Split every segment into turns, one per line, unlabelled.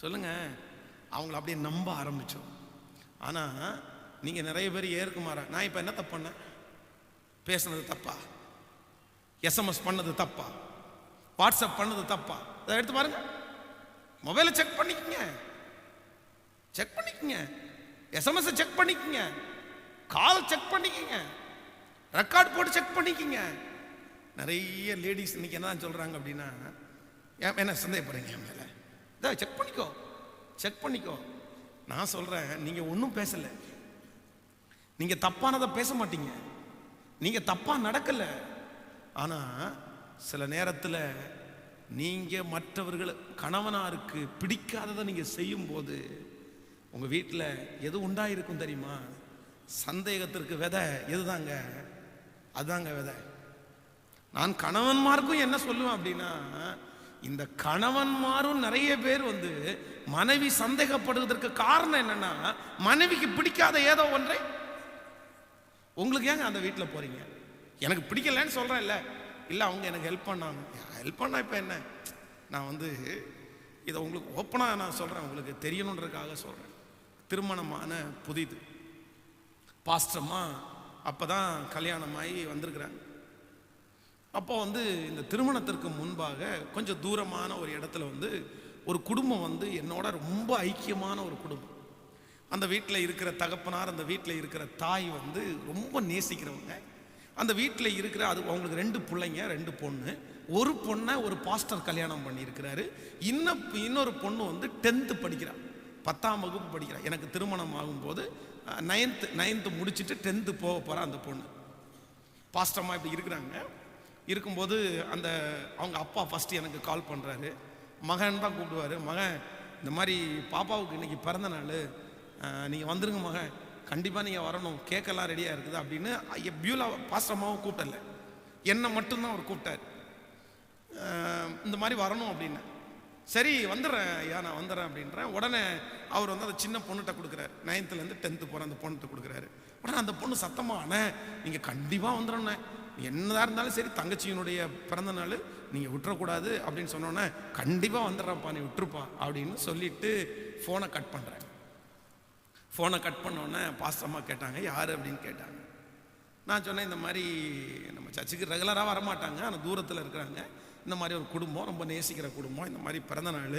சொல்லுங்கள் அவங்கள அப்படியே நம்ப ஆரம்பித்தோம் ஆனால் நீங்கள் நிறைய பேர் ஏற்குமாறா நான் இப்போ என்ன தப்பு பண்ணேன்? பேசுனது தப்பா? எஸ்எம்எஸ் பண்ணது தப்பா? வாட்ஸ்அப் பண்ணது தப்பா? அதை எடுத்து பாருங்க. மொபைலை செக் பண்ணிக்கங்க. செக் பண்ணிக்கங்க. எஸ்எம்எஸ் செக் பண்ணிக்கங்க. கால் செக் பண்ணிக்கங்க. ரெக்கார்ட் போட்டு செக் பண்ணிக்கங்க. நிறைய லேடிஸ் இன்னைக்கு என்ன சொல்கிறாங்க அப்படின்னா ஏன் என்ன சந்தேகப்படுறீங்க என் மேலே? இதை செக் பண்ணிக்கோ. செக் பண்ணிக்கோ. நான் சொல்கிறேன் நீங்கள் ஒன்றும் பேசலை. நீங்கள் தப்பானதை பேச மாட்டீங்க. நீங்கள் தப்பாக நடக்கலை. ஆனால் சில நேரத்தில் நீங்கள் மற்றவர்கள் கணவனாருக்கு பிடிக்காததை நீங்கள் செய்யும்போது உங்கள் வீட்டில் எது உண்டாயிருக்கும் தெரியுமா? சந்தேகத்திற்கு விதை எதுதாங்க? அதுதாங்க விதை. நான் கணவன்மார்க்கும் என்ன சொல்லுவேன் அப்படின்னா இந்த கணவன்மாரும் நிறைய பேர் வந்து மனைவி சந்தேகப்படுவதற்கு காரணம் என்னன்னா மனைவிக்கு பிடிக்காத ஏதோ ஒன்றை? உங்களுக்கு ஏங்க அந்த வீட்டில் போறீங்க? எனக்கு பிடிக்கலன்னு சொல்றேன் இல்லை இல்லை அவங்க எனக்கு ஹெல்ப் பண்ணாங்க. ஹெல்ப் பண்ணா இப்போ என்ன? நான் வந்து இதை உங்களுக்கு ஓப்பனாக நான் சொல்கிறேன் உங்களுக்கு தெரியணுன்றதுக்காக சொல்கிறேன் திருமணமான புதிது. பாஸ்டம்மா அப்பதான் கல்யாணமாகி வந்திருக்கிறாங்க. அப்போ வந்து இந்த திருமணத்திற்கு முன்பாக கொஞ்சம் தூரமான ஒரு இடத்துல வந்து ஒரு குடும்பம் வந்து என்னோட ரொம்ப ஐக்கியமான ஒரு குடும்பம். அந்த வீட்டில் இருக்கிற தகப்பனார் அந்த வீட்டில் இருக்கிற தாய் வந்து ரொம்ப நேசிக்கிறவங்க. அந்த வீட்டில் இருக்கிற அது அவங்களுக்கு ரெண்டு பிள்ளைங்க ரெண்டு பொண்ணு. ஒரு பொண்ணை ஒரு பாஸ்டர் கல்யாணம் பண்ணியிருக்கிறாரு. இன்னும் இன்னொரு பொண்ணு வந்து டென்த்து படிக்கிறாள் பத்தாம் வகுப்பு படிக்கிறா. எனக்கு திருமணம் ஆகும்போது நைன்த்து நைன்த்து முடிச்சுட்டு டென்த்து போக போகிறா அந்த பொண்ணு. பாஸ்டர்மா இப்படி இருக்கிறாங்க. இருக்கும்போது அந்த அவங்க அப்பா ஃபஸ்ட்டு எனக்கு கால் பண்ணுறாரு மகன் தான் கூப்பிடுவாரு. மகன் இந்த மாதிரி பாப்பாவுக்கு இன்னைக்கு பிறந்த நாள். நீங்கள் வந்துருங்க மகன். கண்டிப்பாக நீங்கள் வரணும். கேக்கெல்லாம் ரெடியாக இருக்குது அப்படின்னு பியூலா பாஸ்டம்மாவும் கூப்பிடல. என்னை மட்டும்தான் அவர் கூப்பிட்டார். இந்த மாதிரி வரணும் அப்படின்னு. சரி வந்துடுறேன் ஐயா நான் வந்துடுறேன் அப்படின்றேன் உடனே அவர் வந்து அந்த சின்ன பொண்ணுகிட்ட கொடுக்குறாரு. நைன்த்துலேருந்து டென்த்து போகிற அந்த பொண்ணுகிட்ட கொடுக்குறாரு. உடனே அந்த பொண்ணு சத்தமாக அண்ணே நீங்கள் கண்டிப்பாக வந்துடணே என்னதாக இருந்தாலும் சரி தங்கச்சியினுடைய பிறந்த நாள் நீங்கள் விட்டுறக்கூடாது அப்படின்னு சொன்னோன்னே கண்டிப்பாக வந்துடுறப்பா நீ விட்டுருப்பான் அப்படின்னு சொல்லிட்டு ஃபோனை கட் பண்ணுறேன் ஃபோனை கட் பண்ணோன்னே பாஸ்டம்மா கேட்டாங்க. யார் அப்படின்னு கேட்டாங்க. நான் சொன்னேன் இந்த மாதிரி நம்ம சர்ச்சுக்கு ரெகுலராக வரமாட்டாங்க ஆனால் தூரத்தில் இருக்கிறாங்க. இந்த மாதிரி ஒரு குடும்பம் ரொம்ப நேசிக்கிற குடும்பம் இந்த மாதிரி பிறந்த நாள்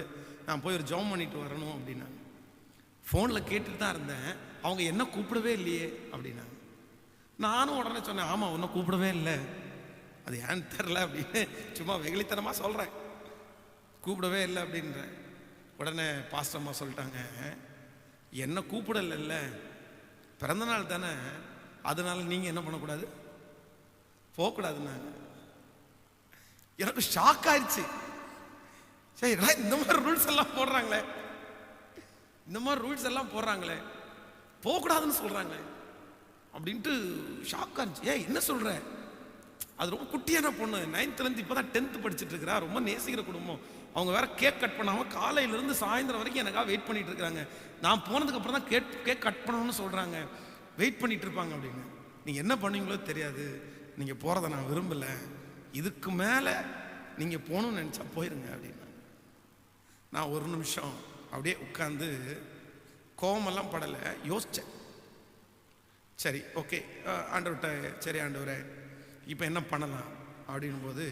நான் போய் ஒரு ஜோம் பண்ணிட்டு வரணும் அப்படின்னாங்க. ஃபோனில் கேட்டுட்டு தான் இருந்தேன். அவங்க என்ன கூப்பிடவே இல்லையே அப்படின்னாங்க. நானும் உடனே சொன்னேன் ஆமாம் ஒன்றும் கூப்பிடவே இல்லை. அது ஏன்னு தெரில அப்படின்னு சும்மா வெகுளித்தனமாக சொல்கிறேன் கூப்பிடவே இல்லை அப்படின்றேன். உடனே பாஸ்டம்மா சொல்லிட்டாங்க என்ன கூப்பிடல பிறந்த நாள் தானே அதனால நீங்கள் என்ன பண்ணக்கூடாது? போகக்கூடாதுன்னாங்க. எனக்கு ஷாக் ஆயிடுச்சு. சரி இந்த மாதிரி ரூல்ஸ் எல்லாம் போடுறாங்களே. இந்த மாதிரி ரூல்ஸ் எல்லாம் போடுறாங்களே. போகக்கூடாதுன்னு சொல்கிறாங்களே அப்படின்ட்டு ஷாக்காக இருந்துச்சு. ஏய் என்ன சொல்கிற அது ரொம்ப குட்டியான பொண்ணு. நைன்த்துலேருந்து இப்போ தான் டென்த்து படிச்சுட்டு இருக்கிறா. ரொம்ப நேசிக்கிற குடும்பம். அவங்க வேற கேக் கட் பண்ணாமல் காலையிலேருந்து சாயந்தரம் வரைக்கும் எனக்காக வெயிட் பண்ணிட்டு இருக்கிறாங்க. நான் போனதுக்கப்புறம் தான் கேக் கேக் கட் பண்ணணும்னு சொல்கிறாங்க வெயிட் பண்ணிட்டு இருப்பாங்க அப்படின்னு. நீங்கள் என்ன பண்ணுவீங்களோ தெரியாது. நீங்கள் போகிறத நான் விரும்பலை. இதுக்கு மேலே நீங்கள் போகணும்னு நினச்சா போயிருங்க அப்படின்னு. நான் ஒரு நிமிஷம் அப்படியே உட்காந்து கோவமெல்லாம் படலை. யோசித்தேன் சரி ஓகே. ஆண்டவர்கிட்ட சரி ஆண்டவரே இப்போ என்ன பண்ணலாம்? அப்படின் போது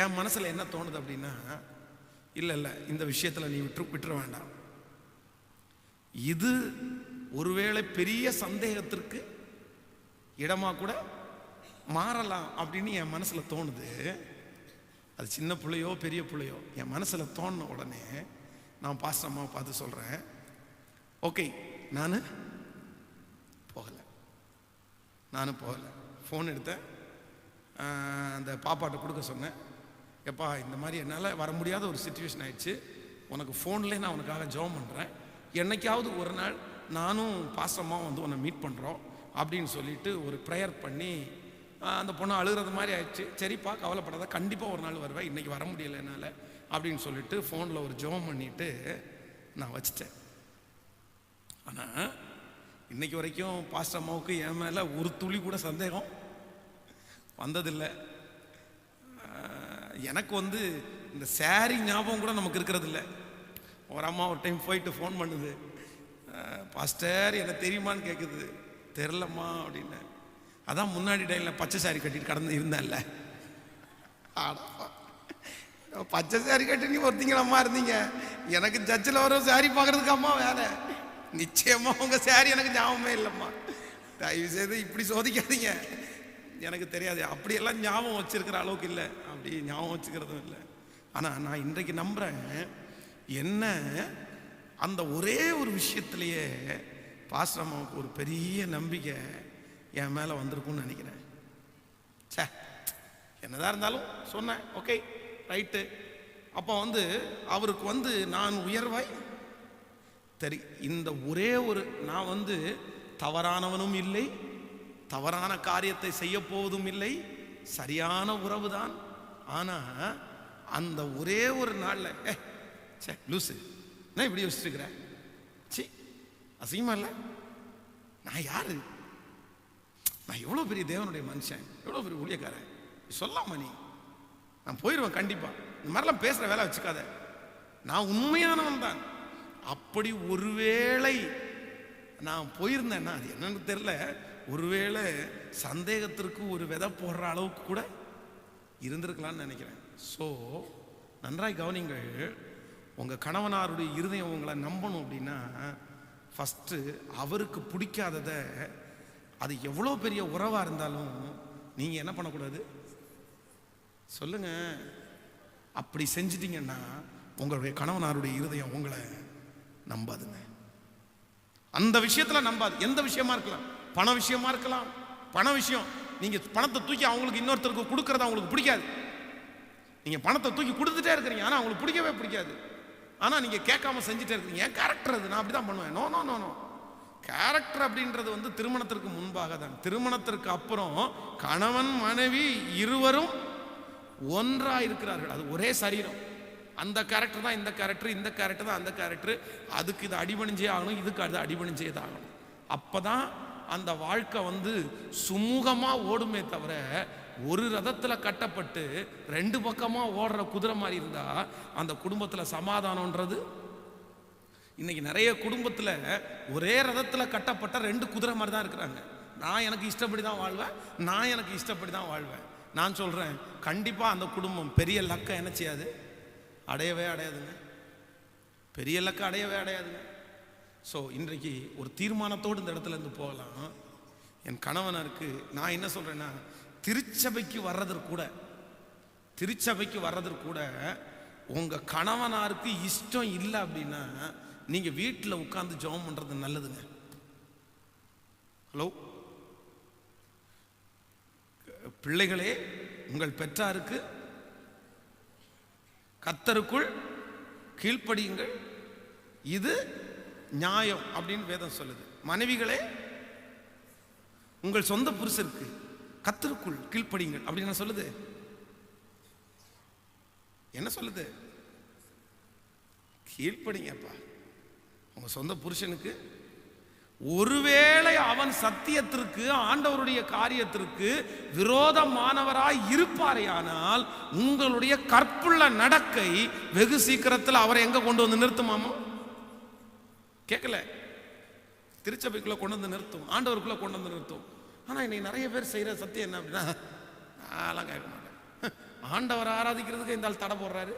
என் மனசில் என்ன தோணுது அப்படின்னா இல்லை இல்லை இந்த விஷயத்தில் நீ விட்டு விட்டுற வேண்டாம். இது ஒருவேளை பெரிய சந்தேகத்திற்கு இடமாக கூட மாறலாம் அப்படின்னு என் மனசில் தோணுது. அது சின்ன பிள்ளையோ பெரிய பிள்ளையோ என் மனசில் தோணுன உடனே நான் பாஸ்டம்மாவை பார்த்து சொல்கிறேன் ஓகே நான் போகலை. நானும் போகலை. ஃபோன் எடுத்தேன். அந்த பாப்பாட்ட கொடுக்க சொன்னேன். எப்பா இந்த மாதிரி என்னால் வர முடியாத ஒரு சுச்சுவேஷன் ஆயிடுச்சு. உனக்கு ஃபோன்லேயே நான் உனக்காக ஜெபம் பண்ணுறேன் என்னைக்காவது ஒரு நாள் நானும் பாசமாக வந்து உன்னை மீட் பண்ணுறோம் அப்படின்னு சொல்லிட்டு ஒரு ப்ரேயர் பண்ணி அந்த பொண்ணு அழுகிறது மாதிரி ஆயிடுச்சு. சரிப்பா கவலைப்படாத கண்டிப்பாக ஒரு நாள் வருவேன். இன்றைக்கி வர முடியல என்னால் அப்படின்னு சொல்லிட்டு ஃபோனில் ஒரு ஜெபம் பண்ணிவிட்டு நான் வச்சிட்டேன். ஆனால் இன்னைக்கு வரைக்கும் பாஸ்டர் அம்மாவுக்கு என் மேலே ஒரு துளி கூட சந்தேகம் வந்ததில்லை. எனக்கு வந்து இந்த சாரி ஞாபகம் கூட நமக்கு இருக்கிறது இல்லை ஒரு அம்மா ஒரு டைம் போயிட்டு ஃபோன் பண்ணுது. பாஸ்டர் எனக்கு தெரியுமான்னு கேட்குது தெரிலம்மா அப்படின்னு. அதான் முன்னாடி டைமில் பச்சை சாரி கட்டிட்டு கடந்து இருந்தேன்ல. ஆடப்பா. பச்சை சாரி கட்டி நீ ஒருத்தீங்களம்மா இருந்தீங்க. எனக்கு ஜட்ஜில் வர சாரி பார்க்குறதுக்கு அம்மா வேலை நிச்சயமா உங்க சாரி எனக்கு ஞாபகமே இல்லைம்மா. தயவு செய்து இப்படி சோதிக்காதீங்க. எனக்கு தெரியாது. அப்படியெல்லாம் ஞாபகம் வச்சிருக்கிற அளவுக்கு இல்லை. அப்படி ஞாபகம் வச்சுக்கிறதும் இல்லை. ஆனால் நான் இன்றைக்கு நம்புறேன் என்ன அந்த ஒரே ஒரு விஷயத்திலேயே பாஸ்டர் ஒரு பெரிய நம்பிக்கை என் மேலே வந்திருக்கும்னு நினைக்கிறேன். சே என்னதான் இருந்தாலும் சொன்னேன். ஓகே ரைட்டு அப்போ வந்து அவருக்கு வந்து நான் உயர்வாய் சரி இந்த ஒரே ஒரு நான் வந்து தவறானவனும் இல்லை தவறான காரியத்தை செய்ய போவதும் இல்லை சரியான உறவு தான் ஆனா அந்த ஒரே ஒரு நாளில் ஏ சே லூசு நான் இப்படி யோசிச்சுருக்கிற சி அசிங்கமா இல்லை? நான் யாரு? நான் எவ்வளோ பெரிய தேவனுடைய மனுஷன் எவ்வளோ பெரிய ஊழியக்காரன்? சொல்லாமா நீ. நான் போயிடுவேன் கண்டிப்பாக இந்த மாதிரிலாம் பேசுகிற வேலை வச்சுக்காத. நான் உண்மையானவன் தான் அப்படி ஒருவேளை நான் போயிருந்தேன்னா அது என்னன்னு தெரியல. ஒருவேளை சந்தேகத்திற்கு ஒரு விதை போடுற அளவுக்கு கூட இருந்திருக்கலாம்னு நினைக்கிறேன். ஸோ நன்றாய் கவனிங்கள் உங்கள் கணவனாருடைய இருதயம் உங்களை நம்பணும் அப்படின்னா ஃபஸ்ட்டு அவருக்கு பிடிக்காததை அது எவ்வளோ பெரிய உறவாக இருந்தாலும் நீங்கள் என்ன பண்ணக்கூடாது? சொல்லுங்கள் அப்படி செஞ்சிட்டிங்கன்னா உங்களுடைய கணவனாருடைய இருதயம் உங்களை நம்பாதுங்க. அந்த விஷயத்தில் நம்பாது. எந்த விஷயமா இருக்கலாம்? பண விஷயமா இருக்கலாம். பண விஷயம். நீங்கள் பணத்தை தூக்கி அவங்களுக்கு இன்னொருத்தருக்கு கொடுக்கறது அவங்களுக்கு பிடிக்காது. நீங்கள் பணத்தை தூக்கி கொடுத்துட்டே இருக்கிறீங்க. ஆனால் அவங்களுக்கு பிடிக்கவே பிடிக்காது. ஆனால் நீங்கள் கேட்காம செஞ்சுட்டே இருக்கிறீங்க என் கேரக்டர் அது? நான் அப்படிதான் பண்ணுவேன். No no no no character அப்படின்றது வந்து திருமணத்திற்கு முன்பாக தான். திருமணத்திற்கு அப்புறம் கணவன் மனைவி இருவரும் ஒன்றாக இருக்கிறார்கள். அது ஒரே சரீரம். அந்த கேரக்டர் தான் இந்த கேரக்டர் இந்த கேரக்டர் தான் அந்த கேரக்டர் அதுக்கு இது அடிபணிஞ்சே ஆகணும் இதுக்கு அது அடிபணிஞ்சே தான் ஆகணும் அப்போ தான் அந்த வாழ்க்கை வந்து சுமூகமாக ஓடுமே தவிர ஒரு ரதத்தில் கட்டப்பட்டு ரெண்டு பக்கமாக ஓடுற குதிரை மாதிரி இருந்தால் அந்த குடும்பத்தில் சமாதானம்ன்றது. இன்னைக்கு நிறைய குடும்பத்தில் ஒரே ரதத்தில் கட்டப்பட்ட ரெண்டு குதிரை மாதிரி தான் இருக்கிறாங்க. நான் எனக்கு இஷ்டப்படி தான் வாழ்வேன் நான் எனக்கு இஷ்டப்படி தான் வாழ்வேன். நான் சொல்கிறேன் கண்டிப்பாக அந்த குடும்பம் பெரிய லக்கம் என்ன செய்யாது? அடையவே அடையாதுங்க. பெரிய இலக்கு அடையவே அடையாதுங்க. ஸோ இன்றைக்கு ஒரு தீர்மானத்தோடு இந்த இடத்துல இருந்து போகலாம். என் கணவனருக்கு நான் என்ன சொல்கிறேன்னா திருச்சபைக்கு வர்றதற்கு கூட திருச்சபைக்கு வர்றதற்கு கூட உங்கள் கணவனாருக்கு இஷ்டம் இல்லை அப்படின்னா நீங்கள் வீட்டில் உட்காந்து ஜெபம் பண்ணுறது நல்லதுங்க. ஹலோ பிள்ளைகளே உங்கள் பெற்றாருக்கு கத்தருக்குள் கீழ்ப்படியுங்கள். இது நியாயம் அப்படின்னு வேதம் சொல்லுது. மனைவிகளே உங்கள் சொந்த புருஷருக்கு கத்தருக்குள் கீழ்ப்படியுங்கள் அப்படின்னு என்ன சொல்லுது? என்ன சொல்லுது? கீழ்ப்படிங்கப்பா. உங்க சொந்த புருஷனுக்கு ஒருவேளை அவன் சத்தியத்திற்கு ஆண்டவருடைய காரியத்திற்கு விரோதமானவராய் இருப்பாரையானால் உங்களுடைய கற்புள்ள நடக்கை வெகு சீக்கிரத்தில் அவரை எங்க கொண்டு வந்து நிறுத்துமாமோ? கேட்கல திருச்சபைக்குள்ள கொண்டு வந்து நிறுத்தும். ஆண்டவருக்குள்ள கொண்டு வந்து நிறுத்தும். ஆனா இன்னைக்கு நிறைய பேர் செய்யற சத்தியம் என்ன அப்படின்னா அதெல்லாம் கேட்க மாட்டேன். ஆண்டவர் ஆராதிக்கிறதுக்கு இந்த ஆள் தடை போடுறாரு.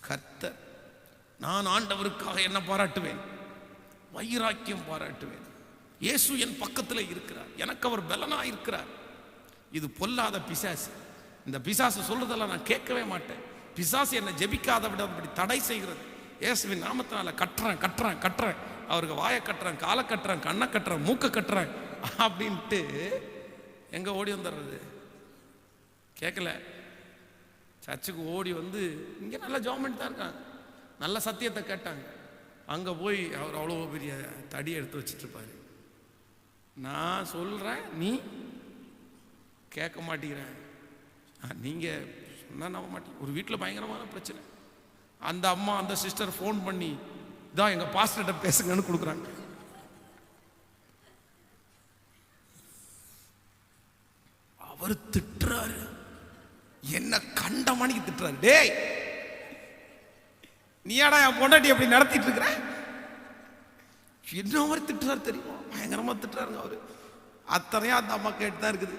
கர்த்தர் நான் ஆண்டவருக்காக என்ன பாராட்டுவேன். வைராக்கியம் பாராட்டுவேன். இயேசு என் பக்கத்தில் இருக்கிறார். எனக்கு அவர் பலனா இருக்கிறார். இது பொல்லாத பிசாசு. இந்த பிசாசு சொல்றதெல்லாம் நான் கேட்கவே மாட்டேன். பிசாசு என்னை ஜெபிக்காத விட அப்படி தடை செய்கிறது. இயேசுவின் நாமத்தினால கட்டுறேன் கட்டுறேன் கட்டுறேன். அவருக்கு வாயை கட்டுறேன் காலை கட்டுறேன் கண்ணை கட்டுறேன் மூக்கை கட்டுறேன் அப்படின்ட்டு எங்கே ஓடி வந்துடுறது கேட்கல. சர்ச்சுக்கு ஓடி வந்து இங்கே நல்ல ஜாமெண்ட் தான் இருக்காங்க. நல்ல சத்தியத்தை கேட்டாங்க. அங்கே போய் அவர் அவ்வளோ பெரிய தடி எடுத்து வச்சிட்டு நான் சொல்கிறேன் நீ கேட்க மாட்டேங்கிறேன். நீங்கள் சொன்னால் நம்ப மாட்டேங்க. ஒரு வீட்டில் பயங்கரமான பிரச்சனை. அந்த அம்மா அந்த சிஸ்டர் ஃபோன் பண்ணி இதான் எங்கள் பாஸ்டர்கிட்ட பேசுங்கன்னு கொடுக்குறாங்க. அவர் திட்டுறாரு. என்ன கண்ட மணிக்கு திட்டுறாரு. டேய் நீயாடா என் பொண்டாட்டி அப்படி நடத்திட்டு இருக்கிற என்ன அவர் திட்டுறாரு தெரியுமா? பயங்கரமா திட்டுறாருங்க அவரு. அத்தனையும் அந்த அம்மா கேட்டு தான் இருக்குது.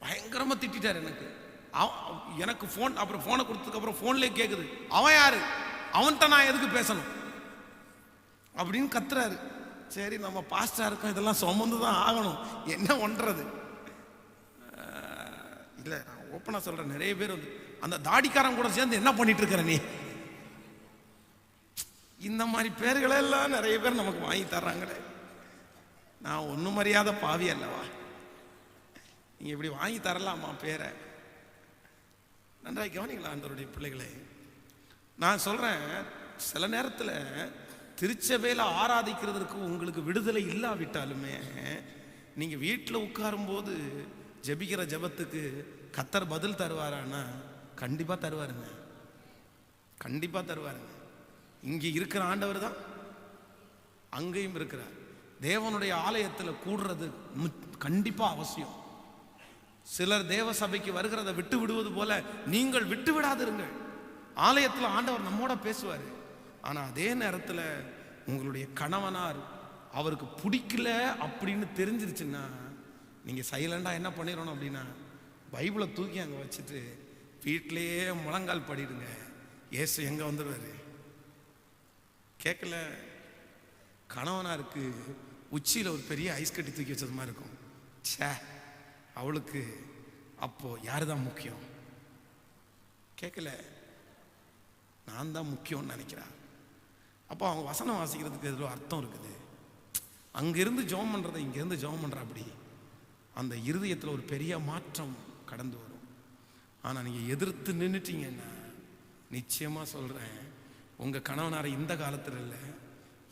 பயங்கரமா திட்டிட்டார் எனக்கு. அவ- எனக்கு ஃபோன் அப்புறம் ஃபோனை கொடுத்ததுக்கு அப்புறம் ஃபோன்லேயே கேட்குது அவன் யாரு? அவன்கிட்ட நான் எதுக்கு பேசணும்? அப்படின்னு கத்துறாரு. சரி நம்ம பாஸ்டா இருக்கோம். இதெல்லாம் சுமந்து தான் ஆகணும். என்ன ஒன்றது இல்லை நான் ஓப்பனாக சொல்கிறேன் நிறைய பேர் வந்து அந்த தாடிக்காரன் கூட சேர்ந்து என்ன பண்ணிட்டு இருக்கிற நீ? இந்த மாதிரி பேர்களெல்லாம் நிறைய பேர் நமக்கு வாங்கி தர்றாங்களே. நான் ஒன்றும் மரியாதை பாவி அல்லவா? நீங்கள் இப்படி வாங்கி தரலாமா பேரை? நன்றாக கவனிங்களா அந்தருடைய பிள்ளைகளே. நான் சொல்கிறேன் சில நேரத்தில் திருச்சபையில் ஆராதிக்கிறதுக்கு உங்களுக்கு விடுதலை இல்லாவிட்டாலுமே நீங்கள் வீட்டில் உட்காரும்போது ஜெபிக்கிற ஜெபத்துக்கு கத்தர் பதில் தருவாரான்னா கண்டிப்பாக தருவாருங்க. கண்டிப்பாக தருவாருங்க. இங்கே இருக்கிற ஆண்டவர் தான். அங்கேயும் இருக்கிறார். தேவனுடைய ஆலயத்தில் கூடுறது கண்டிப்பாக அவசியம். சிலர் தேவ சபைக்கு வருகிறத விட்டு விடுவது போல நீங்கள் விட்டு விடாதிருங்கள். ஆலயத்தில் ஆண்டவர் நம்மோட பேசுவார். ஆனால் அதே நேரத்தில் உங்களுடைய கணவனார் அவருக்கு பிடிக்கல அப்படின்னு தெரிஞ்சிருச்சுன்னா நீங்கள் சைலண்டாக என்ன பண்ணிடணும் அப்படின்னா பைபிளை தூக்கி அங்கே வச்சுட்டு வீட்டிலேயே முழங்கால் படிடுங்க. இயேசு எங்கே வந்துடுவார் கேட்கல. கணவனாருக்கு உச்சியில் ஒரு பெரிய ஐஸ் கட்டி தூக்கி வச்சது மாதிரி இருக்கும். சே அவளுக்கு அப்போது யார் தான் முக்கியம்? கேட்கல. நான் தான் முக்கியம்னு நினைக்கிறா. அப்போ அவங்க வசனம் வாசிக்கிறதுக்கு எதில் அர்த்தம் இருக்குது. அங்கிருந்து ஜெபம் பண்ணுறதை இங்கேருந்து ஜெபம் பண்ணுற அப்படி. அந்த இருதயத்தில் ஒரு பெரிய மாற்றம் கடந்து வரும். ஆனால் நீங்கள் எதிர்த்து நின்றுட்டீங்கன்னா நிச்சயமாக சொல்கிறேன் உங்கள் கணவனார் இந்த காலத்தில் இல்லை.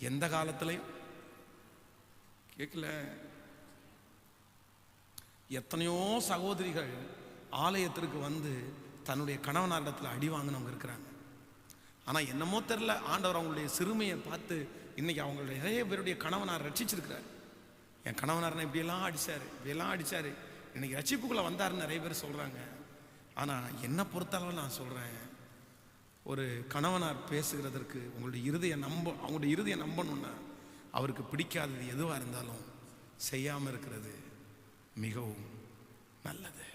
எந்த காலத்துலையும்? கேட்கல எத்தனையோ சகோதரிகள் ஆலயத்திற்கு வந்து தன்னுடைய கணவனாரிடத்தில் அடி வாங்கினவங்க இருக்கிறாங்க. ஆனால் என்னமோ தெரில ஆண்டவர் அவங்களுடைய சிறுமையை பார்த்து இன்னைக்கு அவங்களுடைய நிறைய பேருடைய கணவனார் ரட்சிச்சிருக்கிறார். என் கணவனார் இப்படியெல்லாம் அடித்தார் இப்படியெல்லாம் அடித்தார் இன்னைக்கு ரட்சிப்புக்குள்ளே வந்தாருன்னு நிறைய பேர் சொல்கிறாங்க ஆனால் என்னை பொறுத்தளவு நான் சொல்கிறேன் ஒரு கணவனார் பேசுகிறதற்கு உங்களுடைய இருதய நம்ப அவங்களுடைய இருதய நம்பணும்னா அவருக்கு பிடிக்காதது எதுவாக இருந்தாலும் செய்யாமல் இருக்கிறது மிகவும் நல்லது.